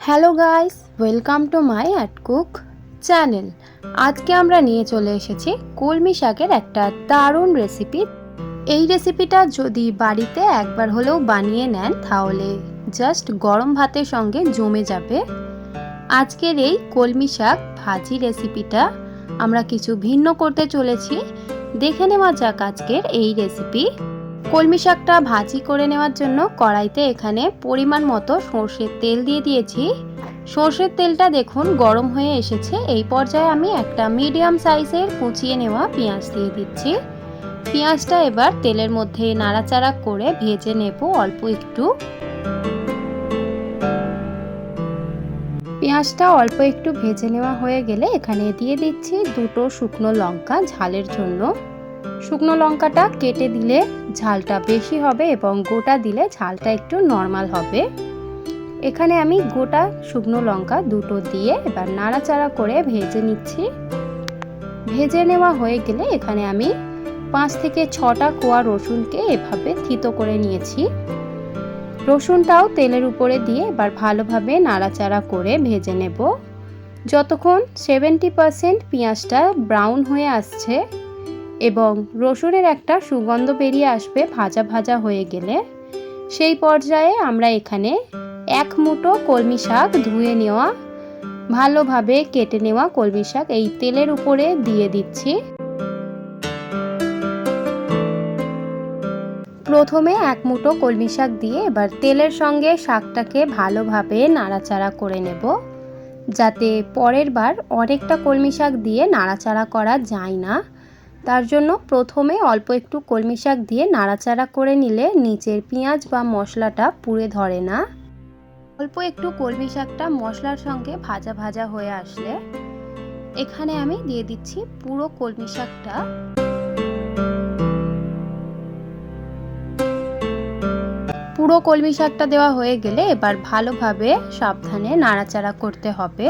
Hello guys, welcome to my at cook channel. আজকে আমরা নিয়ে চলে এসেছি কলমি শাকের একটা দারুণ রেসিপি এই রেসিপিটা যদি বাড়িতে একবার হলেও বানিয়ে নেন, তাহলে জাস্ট গরম ভাতের সঙ্গে জমে যাবে। আজকের এই কলমি শাক ভাজি রেসিপিটা আমরা কিছু ভিন্ন করতে চলেছি। দেখে নেওয়া যাক আজকের এই রেসিপি কলমি শাকটা ভাজি করে নেওয়ার জন্য কড়াইতে এখানে পরিমাণ মতো সর্ষের তেল দিয়ে দিয়েছি। সর্ষের তেলটা দেখুন গরম হয়ে এসেছে। এই পর্যায়ে আমি একটা মিডিয়াম সাইজের কুচিয়ে নেওয়া পেঁয়াজ দিয়ে দিচ্ছি। পেঁয়াজটা এবার তেলের মধ্যে নাড়াচাড়া করে ভেজে নেব অল্প একটু। পেঁয়াজটা অল্প একটু ভেজে নেওয়া হয়ে গেলে এখানে দিয়ে দিচ্ছি দুটো শুকনো লঙ্কা ঝালের জন্য। শুকনো লঙ্কাটা কেটে দিলে ঝালটা বেশি হবে এবং গোটা দিলে ঝালটা একটু নর্মাল হবে। এখানে আমি গোটা শুকনো লঙ্কা দুটো দিয়ে এবার নাড়াচাড়া করে ভেজে নিচ্ছি। ভেজে নেওয়া হয়ে গেলে এখানে আমি পাঁচ থেকে ছটা কোয়া রসুনকে এভাবে থিতো করে নিয়েছি। রসুনটাও তেলের উপরে দিয়ে এবার ভালোভাবে নাড়াচাড়া করে ভেজে নেব। যতক্ষণ সেভেন্টি পারসেন্ট পেঁয়াজটা ব্রাউন হয়ে আসছে এবং রসুনের একটা সুগন্ধ বেরিয়ে আসবে ভাজা ভাজা হয়ে গেলে। সেই পর্যায়ে আমরা এখানে এক মুঠো কলমি শাক ধুয়ে নেওয়া, ভালোভাবে কেটে নেওয়া কলমি শাক এই তেলের উপরে দিয়ে দিচ্ছি। প্রথমে এক মুঠো কলমি শাক দিয়ে এবার তেলের সঙ্গে শাকটাকে ভালোভাবে নাড়াচাড়া করে নেব, যাতে পরের বার অনেকটা কলমি শাক দিয়ে নাড়াচাড়া করা যায় না। তার জন্য প্রথমে অল্প একটু কলমি শাক দিয়ে নাড়াচাড়া করে নিলে নিচের পেঁয়াজ বা মশলাটা পুড়ে ধরে না। অল্প একটু কলমি শাকটা মশলার সঙ্গে ভাজা ভাজা হয়ে আসলে এখানে আমি দিয়ে দিচ্ছি পুরো কলমি শাকটা। পুরো কলমি শাকটা দেওয়া হয়ে গেলে এবার ভালোভাবে সাবধানে নাড়াচাড়া করতে হবে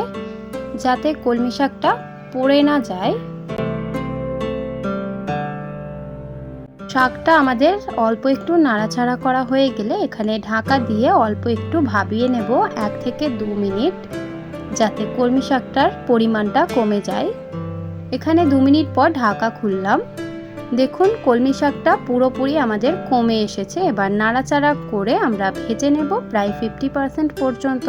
যাতে কলমি শাকটা পড়ে না যায়। শাকটা আমাদের অল্প একটু নাড়াচাড়া করা হয়ে গেলে এখানে ঢাকা দিয়ে অল্প একটু ভাবিয়ে নেব এক থেকে দু মিনিট, যাতে কলমি শাকটার পরিমাণটা কমে যায়। এখানে দু মিনিট পর ঢাকা খুললাম। দেখুন, কলমি শাকটা পুরোপুরি আমাদের কমে এসেছে। এবার নাড়াচাড়া করে আমরা ভেজে নেব প্রায় ফিফটি পার্সেন্ট পর্যন্ত।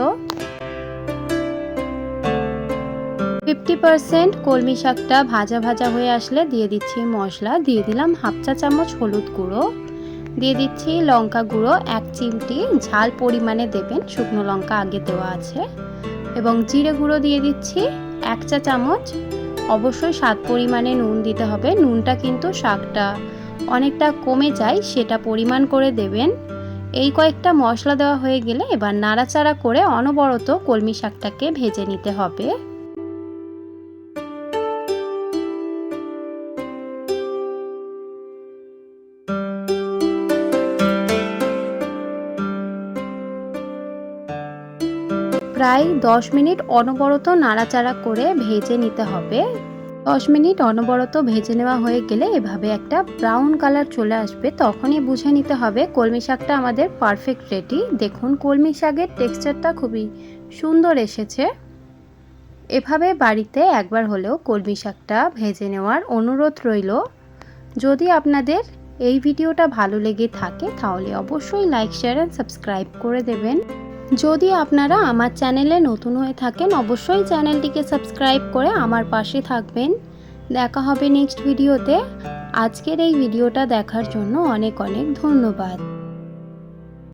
ফিফটি পারসেন্ট কলমি শাকটা ভাজা ভাজা হয়ে আসলে দিয়ে দিচ্ছি মশলা। দিয়ে দিলাম হাফ চা চামচ হলুদ গুঁড়ো। দিয়ে দিচ্ছি লঙ্কা গুঁড়ো, এক চিমটি। ঝাল পরিমাণে দেবেন, শুকনো লঙ্কা আগে দেওয়া আছে। এবং জিরে গুঁড়ো দিয়ে দিচ্ছি এক চা চামচ। অবশ্যই স্বাদ পরিমাণে নুন দিতে হবে। নুনটা কিন্তু শাকটা অনেকটা কমে যায়, সেটা পরিমাণ করে দেবেন। এই কয়েকটা মশলা দেওয়া হয়ে গেলে এবার নাড়াচাড়া করে অনবরত কলমি শাকটাকে ভেজে নিতে হবে। প্রায় দশ মিনিট অনবরত নাড়াচাড়া করে ভেজে নিতে হবে। দশ মিনিট অনবরত ভেজে নেওয়া হয়ে গেলে এভাবে একটা ব্রাউন কালার চলে আসবে। তখনই বুঝে নিতে হবে কলমি শাকটা আমাদের পারফেক্ট রেডি। দেখুন, কলমি শাকের টেক্সচারটা খুবই সুন্দর এসেছে। এভাবে বাড়িতে একবার হলেও কলমি শাকটা ভেজে নেওয়ার অনুরোধ রইল। যদি আপনাদের এই ভিডিওটা ভালো লেগে থাকে, তাহলে অবশ্যই লাইক, শেয়ার অ্যান্ড সাবস্ক্রাইব করে দেবেন। যদি আপনারা আমার চ্যানেলে নতুন হয়ে থাকেন, অবশ্যই চ্যানেলটিকে সাবস্ক্রাইব করে আমার পাশে থাকবেন। দেখা হবে নেক্সট ভিডিওতে। আজকের এই ভিডিওটা দেখার জন্য অনেক অনেক ধন্যবাদ।